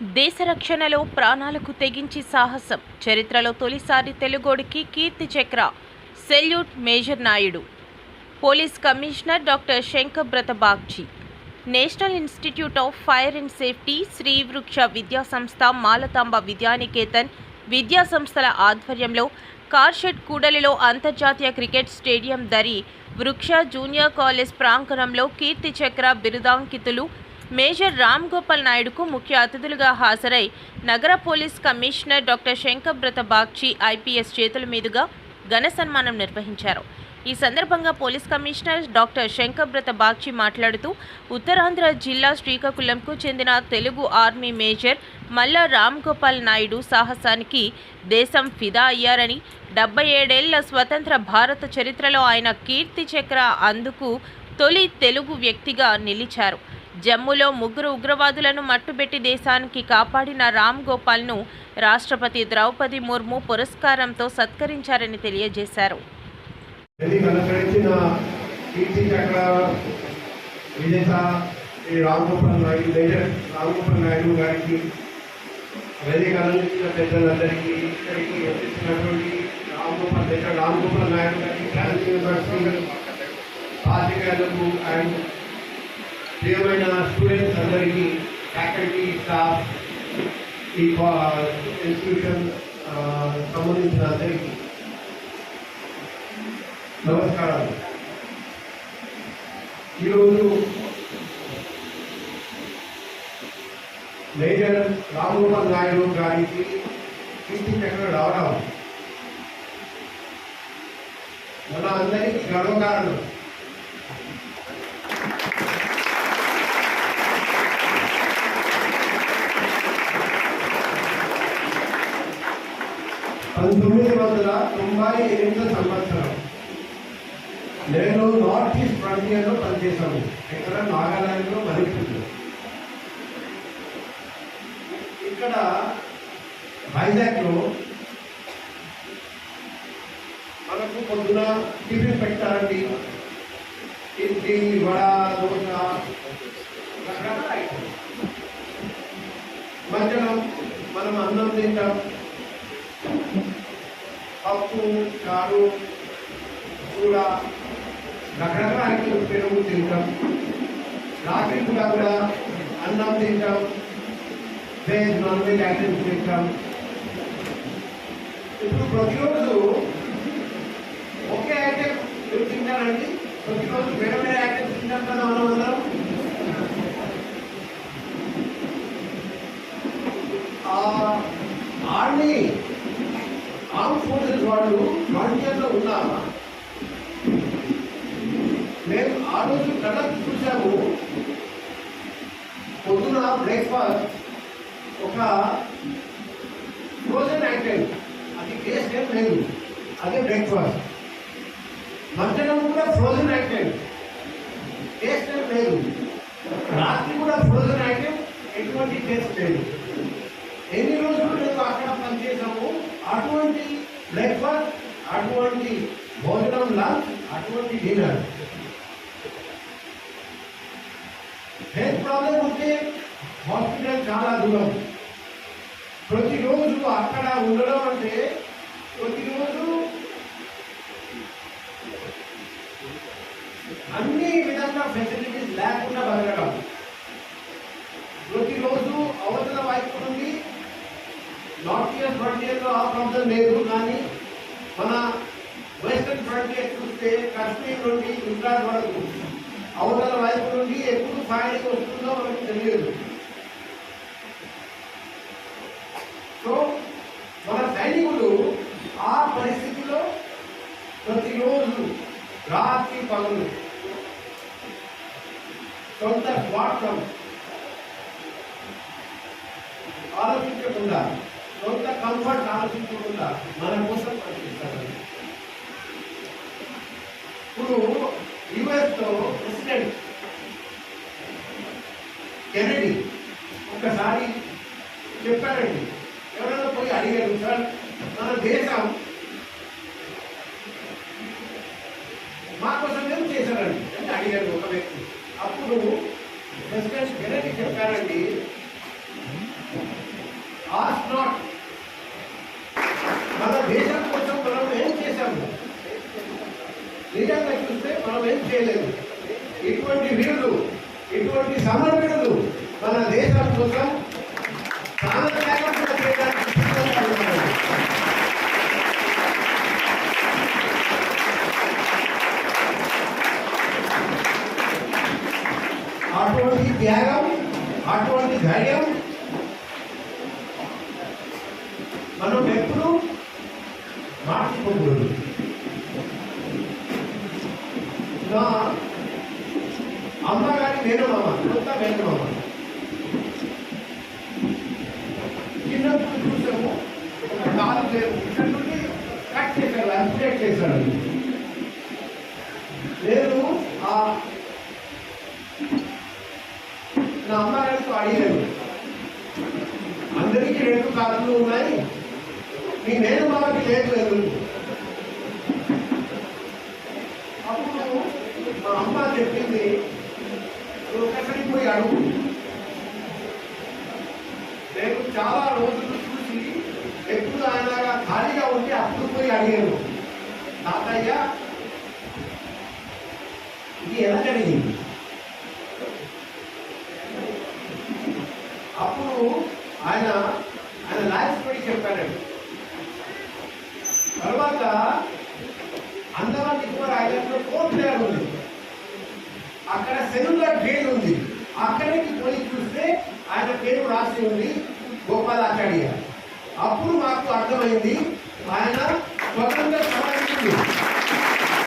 దేశ రక్షణలో ప్రాణాలకు తెగించి సాహసం. చరిత్రలో తొలిసారి తెలుగోడికి Kirti Chakra. Salute major Naidu. Police commissioner doctor Shankhabrata Bagchi national institute of fire and safety Sri Vriksha Vidya Samstha Malathamba Vidyanikethan విద్యా సంస్థల ఆధ్వర్యంలో కార్షెడ్ కూడలిలో అంతర్జాతీయ క్రికెట్ స్టేడియం దరి వృక్ష జూనియర్ కాలేజ్ ప్రాంగణంలో కీర్తి చక్ర బిరుదాంకితులు మేజర్ రామ్ గోపాల్ నాయుడుకు ముఖ్య అతిథులుగా హాజరై నగర police commissioner doctor Shankarbrata Bagchi IPS చేతుల మీదుగా ఘన సన్మానం నిర్వహించారు. ఈ సందర్భంగా police commissioner doctor Shankarbrata Bagchi మాట్లాడుతూ ఉత్తరాంధ్ర జిల్లా శ్రీకాకుళంకు చెందిన తెలుగు ఆర్మీ మేజర్ మల్లా రామ్ గోపాల్ నాయుడు సాహసానికి దేశం ఫిదా అయ్యారని డెబ్బై ఏడేళ్ళ స్వతంత్ర భారత చరిత్రలో ఆయన కీర్తి చక్ర అందుకు తొలి తెలుగు వ్యక్తిగా నిలిచారు. జమ్మూలో ముగ్గురు ఉగ్రవాదులను మట్టుబెట్టి దేశానికి కాపాడిన రామ్ గోపాల్ను రాష్ట్రపతి ద్రౌపది ముర్ము పురస్కారంతో సత్కరించారని తెలియజేశారు. వేదిక అలంకరించిన కీర్తి చక్ర విజేత శ్రీ రామగోపాల్ నాయుడు మేజర్ రామగోపాల్ నాయుడు గారికి వేదిక అలంకరించిన పెద్దలందరికీ ఇక్కడికి వచ్చినటువంటి రామగోపాల్ మేజర్ రామగోపాల్ నాయుడు గారికి ఝాన్సీ యూనివర్సిటీ పాత్రికేయులకు అండ్ ప్రియమైన స్టూడెంట్స్ అందరికీ ఫ్యాకల్టీ స్టాఫ్ ఈ ఇన్స్టిట్యూషన్ సంబంధించిన అందరికీ నమస్కారాలు ఈరోజు మేజర్ రామగోపాల్ నాయుడు గారికి కీర్తి చక్ర రావడం మన అందరికీ గర్వకారణం పంతొమ్మిది వందల తొంభై ఎనిమిదో సంవత్సరం. నేను నార్త్ ఈస్ట్ ఫ్రంటియర్లో పనిచేశాను. ఇక్కడ నాగాలాండ్లో మణిపూర్లో ఇక్కడ వైజాగ్లో మనకు పొద్దున టిఫిన్ పెట్టారండి. ఇడ్లీ వడ దోశ రకరకాల ఐటమ్స్. మధ్యాహ్నం మనం అన్నం తింటాం. పప్పు చారు కూర రకరకాల ఐటమ్స్ పెరుగు తింటాం రాత్రి కూడా కూడా అన్నం తింటాం. వెజ్ నాన్ వెజ్ ఐటమ్స్ తింటాం. ఇప్పుడు ప్రతిరోజు ఒకే ఐటమ్ మీరు తింటారండి? ప్రతిరోజు వేరే వేరే ఐటమ్స్ తింటాం కదా మనం అందరం ఆ ఆర్మ్ ఫోర్సెస్ వాళ్ళు ఫ్రంటియర్లో ఉన్నారా. మేము ఆ రోజు కళ్ళకు చూసాము పొద్దున బ్రేక్ఫాస్ట్ ఒక ఫ్రోజన్ ఐటెం అది టేస్ట్ ఏం లేదు. అదే బ్రేక్ఫాస్ట్ మధ్యాహ్నం కూడా ఫ్రోజన్ ఐటెం టేస్ట్ ఏం లేదు. రాత్రి కూడా ఫ్రోజన్ ఐటెం ఎటువంటి టేస్ట్ లేదు. ఎన్ని రోజులు మేము అక్కడ పనిచేసాము అటువంటి బ్రేక్ఫాస్ట్ అటువంటి భోజనం లంచ్ అటువంటి డిన్నర్. హెల్త్ ప్రాబ్లం ఉంటే హాస్పిటల్ చాలా దూరం. ప్రతిరోజు అక్కడ ఉండడం అంటే ప్రతిరోజు అన్ని విధంగా ఫెసిలిటీస్ లేకుండా బతకడం ప్రతిరోజు అవతల వైపు నుండి నార్త్ ఫ్రంటియర్లో ఆ ప్రాంతం లేదు కానీ మన వెస్టర్న్ ఫ్రంటియర్ చూస్తే కశ్మీర్ నుండి గుజరాత్ వరకు అవతల వైపు నుండి ఎప్పుడు ఫైరింగ్ వస్తుందో మనకు తెలియదు. సో మన సైనికులు ఆ పరిస్థితిలో ప్రతిరోజు రాత్రి పనులు సొంత స్వార్థం ఆలోచించకుండా సొంత కంఫర్ట్ ఆలోచించకుండా మన కోసం పనిచేస్తారు. ఇప్పుడు యుఎస్లో ప్రెసిడెంట్ కెనడీ ఒకసారి చెప్పారండి ఎవరైనా పోయి అడిగారు సార్ మన దేశం మా కోసం ఏం చేశారండి? అంటే అడిగారు ఒక వ్యక్తి. అప్పుడు ప్రెసిడెంట్ కెనడీ చెప్పారండి ఆస్ నాట్ మన దేశం కోసం మనం ఏం చేశాము నిజంగా చూస్తే మనం ఏం చేయలేదు ఇటువంటి వీరులు ఇటువంటి సమర్పిణులు మన దేశం కోసం చాలా త్యాగం కూడా చేయడానికి అటువంటి త్యాగం అటువంటి ధైర్యం మనం ఎప్పుడు మార్చుకోకూడదు. నా అమ్మగారి మేనమామ కొత్త మామ చిన్నప్పుడు చూసాము ఒక కాలు లేదు. ఇక్కడ నుండి కట్ చేశారు అప్డేట్ చేశాడు నేను ఆ నా అమ్మగారితో అడిగాను అందరికీ రెండు కాళ్ళు ఉన్నాయి మీ నేను మామకి లేదు లేదు అప్పుడు మా అమ్మ చెప్పింది "నువ్వు ఒకసారి పోయి అడుగు. నేను చాలా రోజులు చూసి ఎప్పుడు ఆయన ఖాళీగా ఉంటే అప్పుడు పోయి అడిగాను. తాతయ్య ఇది ఎలా జరిగింది? అప్పుడు ఆయన ఆయన లాస్ట్ స్టోరీ చెప్పాడండి తర్వాత అందరం దిగువర్ ఐలాండ్లో కోర్ట్ లేయర్ ఉంది అక్కడ సెల్యులర్ జైలు ఉంది అక్కడికి పోయి చూస్తే ఆయన పేరు రాసి ఉంది గోపాలాచార్య. అప్పుడు మాకు అర్థమైంది ఆయన